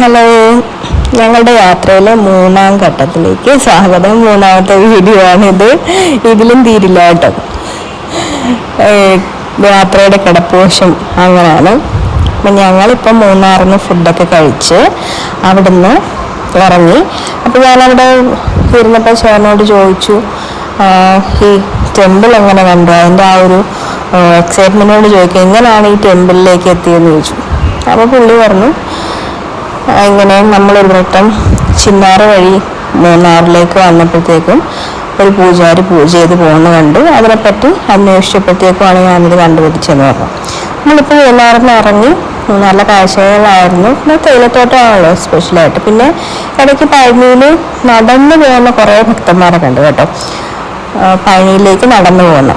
Hello ഞങ്ങളുടെ യാത്രയിലെ മൂന്നാം ഘട്ടത്തിലേക്ക് സ്വാഗതം. മൂന്നാമത്തെ വീഡിയോ ആണിത് ഇതിലും തീരില്ല കേട്ടോ. യാത്രയുടെ കിടപ്പോഷം അങ്ങനെയാണ്. അപ്പം ഞങ്ങളിപ്പം മൂന്നാറിന് ഫുഡൊക്കെ കഴിച്ച് അവിടുന്ന് ഇറങ്ങി. അപ്പോൾ ഞാനവിടെ ഇരുന്നപ്പോൾ ചേട്ടനോട് ചോദിച്ചു ഈ ടെമ്പിൾ എങ്ങനെ കണ്ടു? അതിന്റെ ആ ഒരു എക്സൈറ്റ്മെന്റോട് ചോദിക്കുക എങ്ങനെയാണ് ഈ ടെമ്പിളിലേക്ക് എത്തിയെന്ന് ചോദിച്ചു. അപ്പോൾ പുള്ളി പറഞ്ഞു ഇങ്ങനെ നമ്മളൊരു വട്ടം ചിന്നാറ് വഴി മൂന്നാറിലേക്ക് വന്നപ്പോഴത്തേക്കും ഒരു പൂജാരി പൂജ ചെയ്ത് പോകുന്ന കണ്ടു. അതിനെപ്പറ്റി അന്വേഷിച്ചപ്പോഴത്തേക്കുമാണ് ഞാനിത് കണ്ടുപിടിച്ചെന്ന് പറഞ്ഞു. നമ്മളിപ്പോൾ മൂന്നാറിൽ നിന്ന് ഇറങ്ങി നല്ല കാഴ്ചകളായിരുന്നു. പിന്നെ തേയിലത്തോട്ടമാണല്ലോ സ്പെഷ്യലായിട്ട്. പിന്നെ ഇടയ്ക്ക് പഴനിയിൽ നടന്നു പോകുന്ന കുറേ ഭക്തന്മാരെ കണ്ടു കേട്ടോ. പഴനിയിലേക്ക് നടന്നു പോകുന്ന.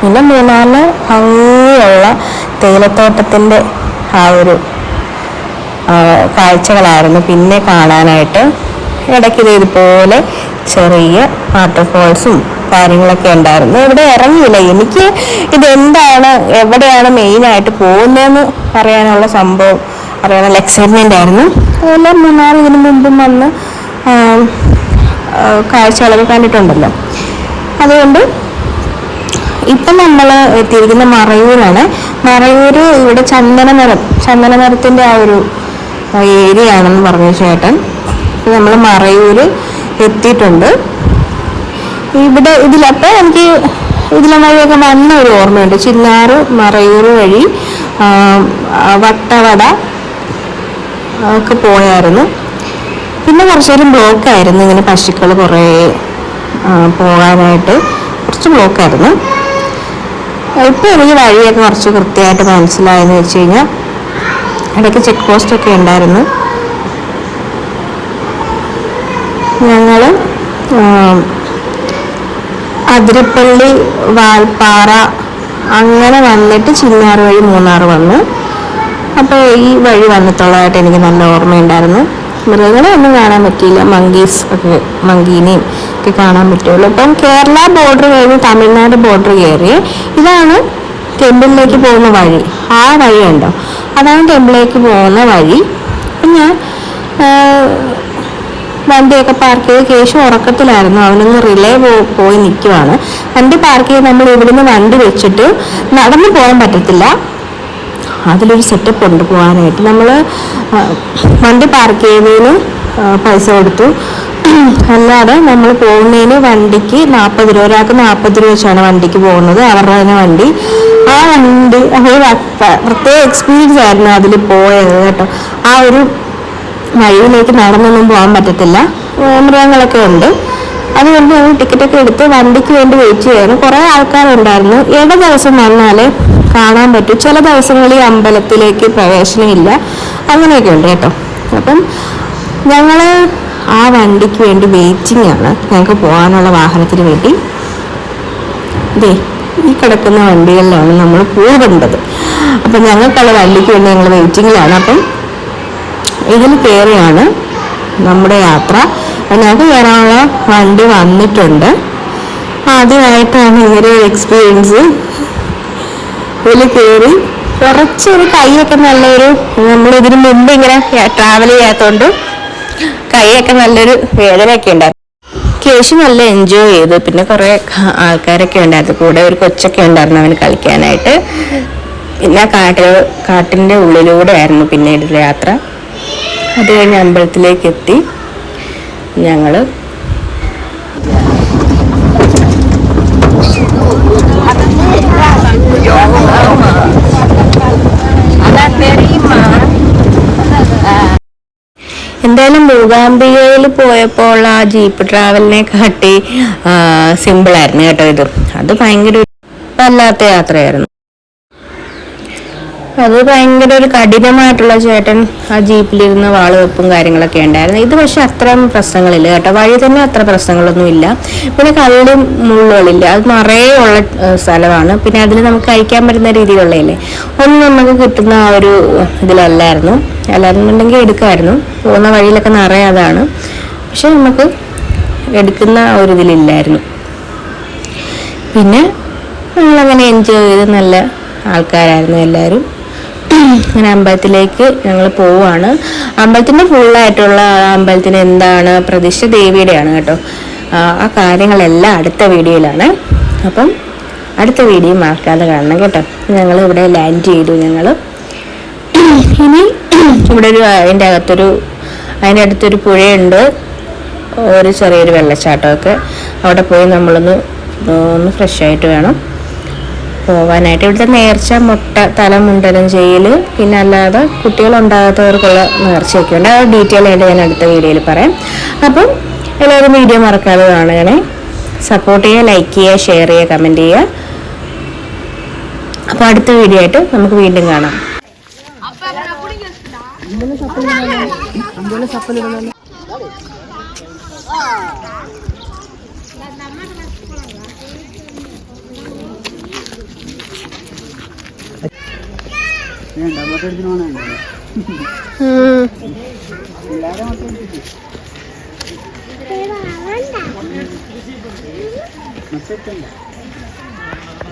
പിന്നെ മൂന്നാറിന് ഭംഗിയുള്ള തേയിലത്തോട്ടത്തിന്റെ ആ ഒരു കാഴ്ചകളായിരുന്നു. പിന്നെ കാണാനായിട്ട് ഇടയ്ക്ക് ഇതുപോലെ ചെറിയ വാട്ടർഫോൾസും കാര്യങ്ങളൊക്കെ ഉണ്ടായിരുന്നു. ഇവിടെ ഇറങ്ങിയില്ല. എനിക്ക് ഇതെന്താണ് എവിടെയാണ് മെയിനായിട്ട് പോകുന്നതെന്ന് അറിയാനുള്ള സംഭവം അറിയാനുള്ള എക്സൈറ്റ്മെന്റ് ആയിരുന്നു. അതുപോലെ മൂന്നാർ ഇതിനു മുമ്പും വന്ന് കാഴ്ചകളൊക്കെ കണ്ടിട്ടുണ്ടല്ലോ. അതുകൊണ്ട് ഇപ്പം നമ്മൾ എത്തിയിരിക്കുന്ന മറയൂരാണ്. മറയൂർ ഇവിടെ ചന്ദനമരം ചന്ദനമരത്തിന്റെ ആ ഒരു ഏരിയ ആണെന്ന് പറഞ്ഞു ചേട്ടൻ. നമ്മൾ മറയൂർ എത്തിയിട്ടുണ്ട്. ഇവിടെ ഇതിലപ്പോൾ എനിക്ക് ഇതിലെ വഴിയൊക്കെ വന്ന ഒരു ഓർമ്മയുണ്ട്. ചിന്നാറ് മറയൂർ വഴി വട്ടവട ഒക്കെ പോയായിരുന്നു. പിന്നെ കുറച്ച് നേരം ബ്ലോക്കായിരുന്നു. ഇങ്ങനെ പശുക്കൾ കുറേ പോകാനായിട്ട് കുറച്ച് ബ്ലോക്കായിരുന്നു. ഇപ്പം എനിക്ക് വഴിയൊക്കെ കുറച്ച് കൃത്യമായിട്ട് മനസ്സിലായെന്ന് വെച്ച് കഴിഞ്ഞാൽ ഇടയ്ക്ക് ചെക്ക് പോസ്റ്റ് ഒക്കെ ഉണ്ടായിരുന്നു. ഞങ്ങൾ അതിരപ്പള്ളി വാൽപ്പാറ അങ്ങനെ വന്നിട്ട് ചിന്നാർ വഴി മൂന്നാർ വന്നു. അപ്പോൾ ഈ വഴി വന്നിട്ടുള്ളതായിട്ട് എനിക്ക് നല്ല ഓർമ്മയുണ്ടായിരുന്നു. മൃഗങ്ങളെ ഒന്നും കാണാൻ പറ്റിയില്ല. മങ്കീസ് ഒക്കെ മങ്കീനെയും ഒക്കെ കാണാൻ പറ്റുള്ളൂ. ഇപ്പം കേരള ബോർഡർ കഴിഞ്ഞ് തമിഴ്നാട് ബോർഡർ കയറി. ഇതാണ് ടെമ്പിളിലേക്ക് പോകുന്ന വഴി. ആ വഴി ഉണ്ടോ അതാണ് ടെമ്പിളിലേക്ക് പോകുന്ന വഴി. ഞാൻ വണ്ടിയൊക്കെ പാർക്ക് ചെയ്ത് കേശു ഉറക്കത്തിലായിരുന്നു. അവനൊന്ന് റിലേ പോയി നിൽക്കുവാണ് വണ്ടി പാർക്ക് ചെയ്ത് നമ്മൾ ഇവിടുന്ന് വണ്ടി വെച്ചിട്ട് നടന്നു പോകാൻ പറ്റത്തില്ല. അതിലൊരു സെറ്റപ്പ് ഉണ്ട് പോകാനായിട്ട്. നമ്മൾ വണ്ടി പാർക്ക് ചെയ്തതിന് പൈസ കൊടുത്തു. അല്ലാതെ നമ്മൾ പോകുന്നതിന് വണ്ടിക്ക് നാൽപ്പത് രൂപ ഒരാൾക്ക് നാൽപ്പത് രൂപ വെച്ചാണ് വണ്ടിക്ക് പോകുന്നത്. അവരുടെ തന്നെ വണ്ടി. ആ വണ്ടി പ്രത്യേക എക്സ്പീരിയൻസ് ആയിരുന്നു അതിൽ പോയത് കേട്ടോ. ആ ഒരു വഴിയിലേക്ക് നടന്നൊന്നും പോകാൻ പറ്റത്തില്ല. മൃഗങ്ങളൊക്കെ ഉണ്ട്. അതുകൊണ്ട് ഞങ്ങൾ ടിക്കറ്റൊക്കെ എടുത്ത് വണ്ടിക്ക് വേണ്ടി വെയിറ്റ് ചെയ്യായിരുന്നു കുറേ ആൾക്കാരുണ്ടായിരുന്നു. ഇട ദിവസം വന്നാൽ കാണാൻ പറ്റും. ചില ദിവസങ്ങളിൽ അമ്പലത്തിലേക്ക് പ്രവേശനമില്ല അങ്ങനെയൊക്കെ ഉണ്ട് കേട്ടോ. അപ്പം ഞങ്ങൾ ആ വണ്ടിക്ക് വേണ്ടി വെയിറ്റിംഗ് ആണ് ഞങ്ങൾക്ക് പോകാനുള്ള വാഹനത്തിന് വേണ്ടി. ദേ ഈ കിടക്കുന്ന വണ്ടികളിലാണ് നമ്മൾ പോകേണ്ടത് അപ്പം ഞങ്ങൾക്കുള്ള വണ്ടിക്ക് വേണ്ടി ഞങ്ങൾ വെയിറ്റിങ്ങിലാണ്. അപ്പം ഇതിൽ കയറിയാണ് നമ്മുടെ യാത്ര. ഞങ്ങൾക്ക് കയറാനുള്ള വണ്ടി വന്നിട്ടുണ്ട്. ആദ്യമായിട്ടാണ് ഇങ്ങനെ ഒരു എക്സ്പീരിയൻസ് ഇതിൽ കയറി കുറച്ചൊരു കൈയൊക്കെ നല്ലൊരു നമ്മൾ ഇതിനു മുമ്പ് ഇങ്ങനെ ട്രാവൽ ചെയ്യാത്തതുകൊണ്ട് കൈയൊക്കെ നല്ലൊരു വേദനയൊക്കെ ഉണ്ടായിരുന്നു. കേശു നല്ല എൻജോയ് ചെയ്തു. പിന്നെ കുറേ ആൾക്കാരൊക്കെ ഉണ്ടായിരുന്നു കൂടെ ഒരു കൊച്ചൊക്കെ ഉണ്ടായിരുന്നു അവന് കളിക്കാനായിട്ട്. പിന്നെ കാട്ടിൽ കാട്ടിന്റെ ഉള്ളിലൂടെ ആയിരുന്നു പിന്നീട് യാത്ര. അത് കഴിഞ്ഞ് അമ്പലത്തിലേക്ക് എത്തി. ഞങ്ങൾ എന്തായാലും മൂകാംബികയിൽ പോയപ്പോൾ ആ ജീപ്പ് ട്രാവലിനെ കാട്ടി സിമ്പിളായിരുന്നു കേട്ടോ ഇത്. അത് ഭയങ്കര വല്ലാത്ത യാത്രയായിരുന്നു. അത് ഭയങ്കര ഒരു കഠിനമായിട്ടുള്ള ചേട്ടൻ ആ ജീപ്പിലിരുന്ന് വാൾ വെപ്പും കാര്യങ്ങളൊക്കെ ഉണ്ടായിരുന്നു. ഇത് പക്ഷെ അത്രയും പ്രശ്നങ്ങളില്ല കേട്ടോ. വഴി തന്നെ അത്ര പ്രശ്നങ്ങളൊന്നും ഇല്ല. പിന്നെ കല്ലും മുള്ളുകളില്ല. അത് നിറയെ ഉള്ള സ്ഥലമാണ്. പിന്നെ അതിൽ നമുക്ക് കഴിക്കാൻ പറ്റുന്ന രീതിയിലുള്ളതല്ലേ? ഒന്നും നമുക്ക് കിട്ടുന്ന ആ ഒരു ഇതിലല്ലായിരുന്നു. അല്ലാന്നുണ്ടെങ്കിൽ എടുക്കായിരുന്നു പോകുന്ന വഴിയിലൊക്കെ നിറയെ അതാണ്. പക്ഷെ നമുക്ക് എടുക്കുന്ന ആ ഒരു ഇതിലില്ലായിരുന്നു. പിന്നെ നമ്മളങ്ങനെ എൻജോയ് ചെയ്ത് നല്ല ആൾക്കാരായിരുന്നു എല്ലാവരും. അങ്ങനെ അമ്പലത്തിലേക്ക് ഞങ്ങൾ പോവാണ് അമ്പലത്തിന്റെ ഫുള്ളായിട്ടുള്ള അമ്പലത്തിന് എന്താണ് പ്രതിഷ്ഠ ദേവിയുടെയാണ് കേട്ടോ. ആ, കാര്യങ്ങളെല്ലാം അടുത്ത വീഡിയോയിലാണ്. അപ്പം അടുത്ത വീഡിയോ മറക്കാതെ കാണണം കേട്ടോ. ഞങ്ങൾ ഇവിടെ ലാൻഡ് ചെയ്തു ഞങ്ങൾ ഇനി ഇവിടെ ഒരു അതിന്റെ അകത്തൊരു അതിന്റെ അടുത്തൊരു പുഴയുണ്ട്. ഒരു ചെറിയൊരു വെള്ളച്ചാട്ടമൊക്കെ. അവിടെ പോയി നമ്മളൊന്ന് ഒന്ന് ഫ്രഷ് ആയിട്ട് വേണം. പോകാനായിട്ട് ഇവിടുത്തെ നേർച്ച മുട്ട തലമുണ്ടലും ചെയ്യൽ പിന്നെ അല്ലാതെ കുട്ടികളുണ്ടാകാത്തവർക്കുള്ള നേർച്ചയൊക്കെ ഉണ്ട്. അത് ഡീറ്റെയിൽ ആയിട്ട് ഞാൻ അടുത്ത വീഡിയോയിൽ പറയാം. അപ്പം എല്ലാവരും വീഡിയോ മറക്കാതെ കാണുകയാണെ. സപ്പോർട്ട് ചെയ്യുക ലൈക്ക് ചെയ്യുക ഷെയർ ചെയ്യുക കമന്റ് ചെയ്യുക. അപ്പോൾ അടുത്ത വീഡിയോ ആയിട്ട് നമുക്ക് വീണ്ടും കാണാം. ఏంటా మొదటి దినం అంటే చెప్పండి